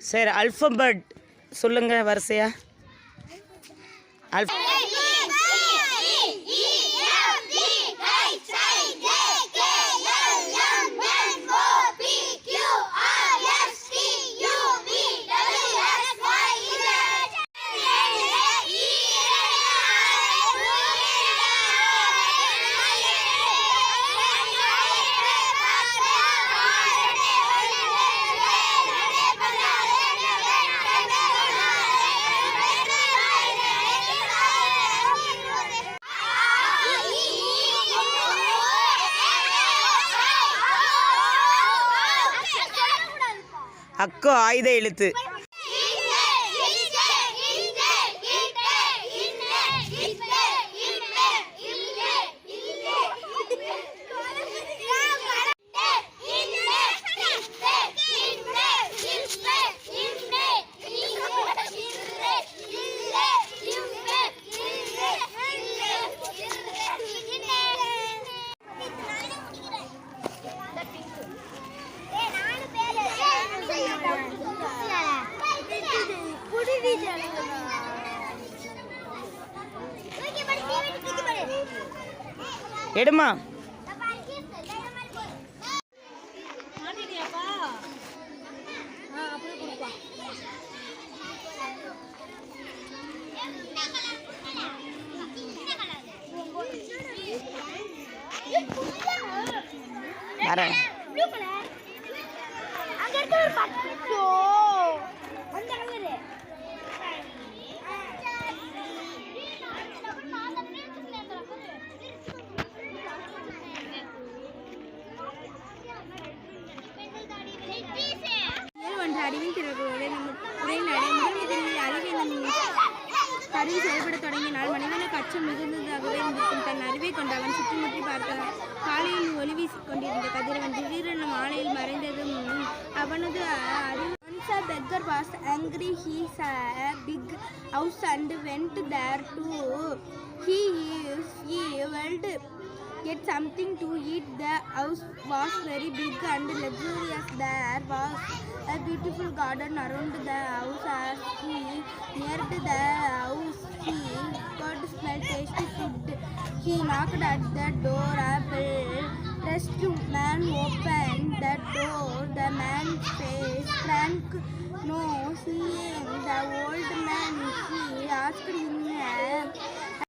சரி அல்ஃபபெட் சொல்லுங்க வரிசையா. அல்ஃப அக்கு ஆயுத எழுத்து. எடுமா. வரேன் அங்க இருக்க ஒரு பச்சோ அறிவின் திறவுகளை நம்ம உரைநடை முதல் அறிவை நம் கருவி செயல்பட தொடங்கினால் மனிதனுக்கு அச்சம் மிகுந்ததாகவே இருக்கும் தன் அறிவை கொண்டு அவன் சுற்றிமுற்றி பார்த்தான் காலையில் ஒளி வீசிக் கொண்டிருந்த கதிரவன் திடீரென மாலையில் மறைந்ததும் அவனது அறிவு Once a beggar was angry. He saw a big house and went there to he he went get something to eat. The house was very big and luxurious. There was beautiful garden around the house. As he neared the house, he could smell tasty food. He knocked at the door. A dressed man opened the door. The man's face frank. No,